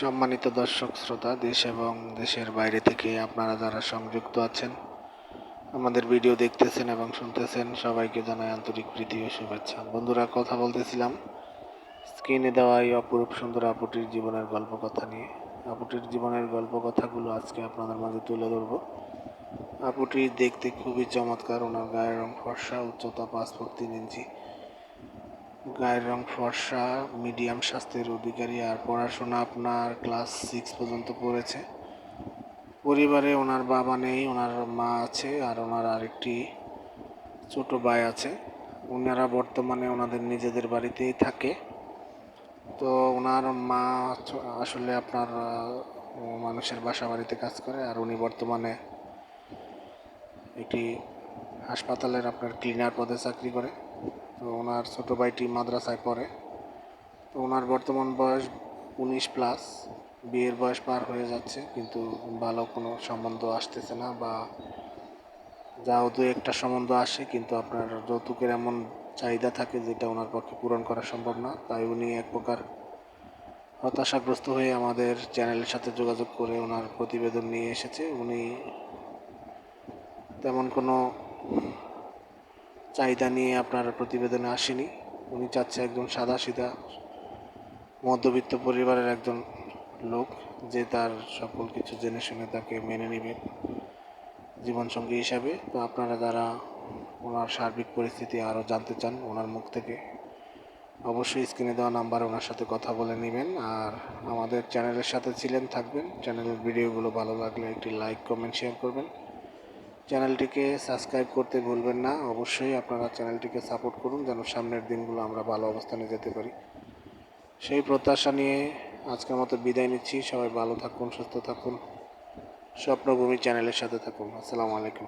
সম্মানিত দর্শক, শ্রোতা, দেশ এবং দেশের বাইরে থেকে আপনারা যারা সংযুক্ত আছেন, আমাদের ভিডিও দেখতেছেন এবং শুনতেছেন, সবাইকে জানাই আন্তরিক প্রীতি ও শুভেচ্ছা। বন্ধুরা, কথা বলতেছিলাম, স্ক্রিনে দেওয়া এই অপরূপ সুন্দর আপুটির জীবনের গল্প কথা নিয়ে। আপুটির জীবনের গল্প কথাগুলো আজকে আপনাদের মাঝে তুলে ধরবো। আপুটি দেখতে খুবই চমৎকার, ওনার গায়ের রং ফর্সা, উচ্চতা পাঁচ ফুট তিন ইঞ্চি। গায়ের রং ফর্সা মিডিয়াম স্বাস্থ্যের অধিকারী, আর পড়াশোনা আপনার ক্লাস সিক্স পর্যন্ত পড়েছে। পরিবারে ওনার বাবা নেই, ওনার মা আছে, আর ওনার আরেকটি ছোট ভাই আছে। ওনারা বর্তমানে ওনাদের নিজেদের বাড়িতেই থাকে। তো ওনার মা আসলে আপনার মানুষের বাসা বাড়িতে কাজ করে, আর উনি বর্তমানে একটি হাসপাতালের আপনার ক্লিনার পদে চাকরি করে। তো ওনার ছোটো ভাইটি মাদ্রাসায় পড়ে। তো ওনার বর্তমান বয়স উনিশ প্লাস বিয়ের বয়স পার হয়ে যাচ্ছে, কিন্তু ভালো কোনো সম্বন্ধ আসতেছে না বা যাও দু একটা সম্বন্ধ আসে, কিন্তু আপনার যৌতুকের এমন চাহিদা থাকে যেটা ওনার পক্ষে পূরণ করা সম্ভব না। তাই উনি এক প্রকার হতাশাগ্রস্ত হয়ে আমাদের চ্যানেলের সাথে যোগাযোগ করে ওনার প্রতিবেদন নিয়ে এসেছে। উনি তেমন কোনো চাহিদা নিয়ে আপনার প্রতিবেদনে আসেনি। উনি চাচ্ছে একজন সাদা সিধা মধ্যবিত্ত পরিবারের একজন লোক যে তার সকল কিছু জেনে শুনে তাকে মেনে নেবেন জীবনসঙ্গী হিসাবে। তো আপনারা যারা ওনার সার্বিক পরিস্থিতি আরও জানতে চান, ওনার মুখ থেকে অবশ্যই স্ক্রিনে দেওয়া নাম্বার ওনার সাথে কথা বলে নেবেন। আর আমাদের চ্যানেলের সাথে ছিলেন, থাকবেন। চ্যানেলের ভিডিওগুলো ভালো লাগলে একটি লাইক, কমেন্ট, শেয়ার করবেন। চ্যানেলটিকে সাবস্ক্রাইব করতে ভুলবেন না। অবশ্যই আপনারা চ্যানেলটিকে সাপোর্ট করুন, যেন সামনের দিনগুলো আমরা ভালো অবস্থানে যেতে পারি। সেই প্রত্যাশা নিয়ে আজকের মতো বিদায় নিচ্ছি। সবাই ভালো থাকুন, সুস্থ থাকুন। স্বপ্নভূমি চ্যানেলের সাথে থাকুন। আসসালামু আলাইকুম।